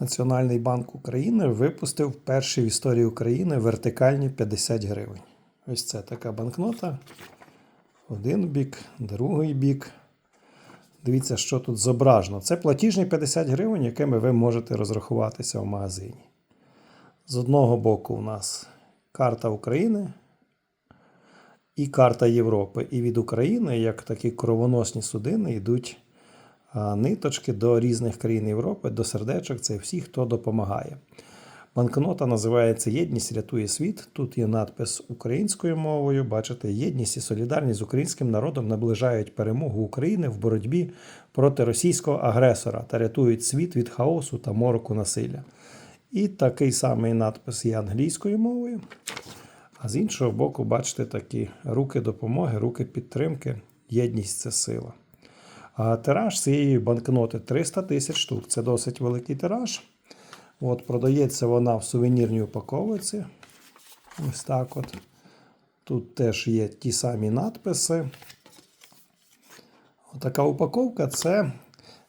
Національний банк України випустив перший в історії України вертикальні 50 гривень. Ось це така банкнота. Один бік, другий бік. Дивіться, що тут зображено. Це платіжні 50 гривень, якими ви можете розрахуватися в магазині. З одного боку, у нас карта України і карта Європи. І від України, як такі кровоносні судини, йдуть ниточки до різних країн Європи, до сердечок. Це всі, хто допомагає. Банкнота називається Єдність рятує світ. Тут є надпис українською мовою. Бачите, єдність і солідарність з українським народом наближають перемогу України в боротьбі проти російського агресора та рятують світ від хаосу та мороку насилля. І такий самий надпис є англійською мовою. А з іншого боку, бачите такі руки допомоги, руки підтримки. Єдність це сила. А тираж цієї банкноти 300 тисяч штук. Це досить великий тираж. От, продається вона в сувенірній упаковці. Ось так от. Тут теж є ті самі надписи. Отака упаковка це,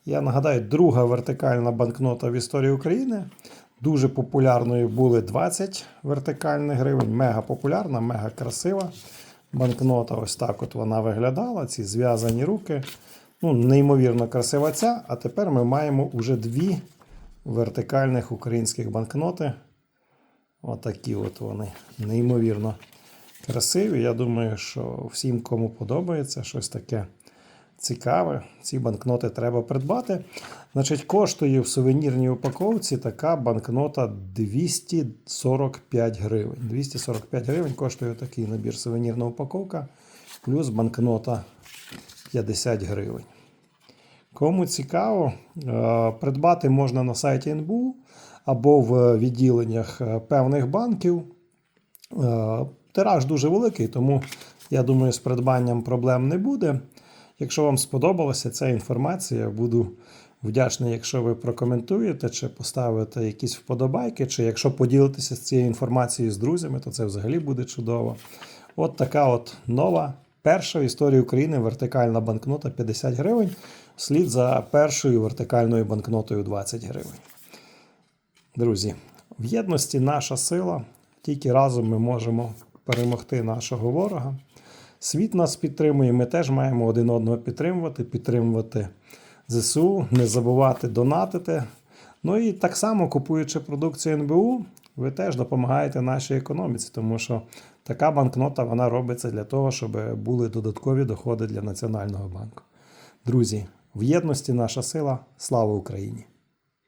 я нагадаю, друга вертикальна банкнота в історії України. Дуже популярною були 20 вертикальних гривень. Мега популярна, мега красива. Банкнота ось так от вона виглядала. Ці зв'язані руки. Ну, Неймовірно красива ця. А тепер ми маємо уже дві вертикальних українських банкноти. Отакі от вони. Неймовірно красиві. Я думаю, що всім, кому подобається щось таке цікаве, ці банкноти треба придбати. Значить, коштує в сувенірній упаковці така банкнота 245 гривень. 245 гривень коштує такий набір сувенірна упаковка, плюс банкнота 50 гривень. Кому цікаво, е, придбати можна на сайті НБУ або в відділеннях е, певних банків. Е, Тираж дуже великий, тому я думаю, з придбанням проблем не буде. Якщо вам сподобалася ця інформація, буду вдячний, якщо ви прокоментуєте чи поставите якісь вподобайки, чи якщо поділитеся з цією інформацією з друзями, то це взагалі буде чудово. От така от нова, перша в історії України вертикальна банкнота 50 гривень, слід за першою вертикальною банкнотою 20 гривень. Друзі, в єдності наша сила, тільки разом ми можемо перемогти нашого ворога. Світ нас підтримує, ми теж маємо один одного підтримувати, підтримувати ЗСУ, не забувати донатити. Ну і так само, купуючи продукцію НБУ, ви теж допомагаєте нашій економіці, тому що така банкнота вона робиться для того, щоб були додаткові доходи для Національного банку. Друзі, в єдності наша сила. Слава Україні!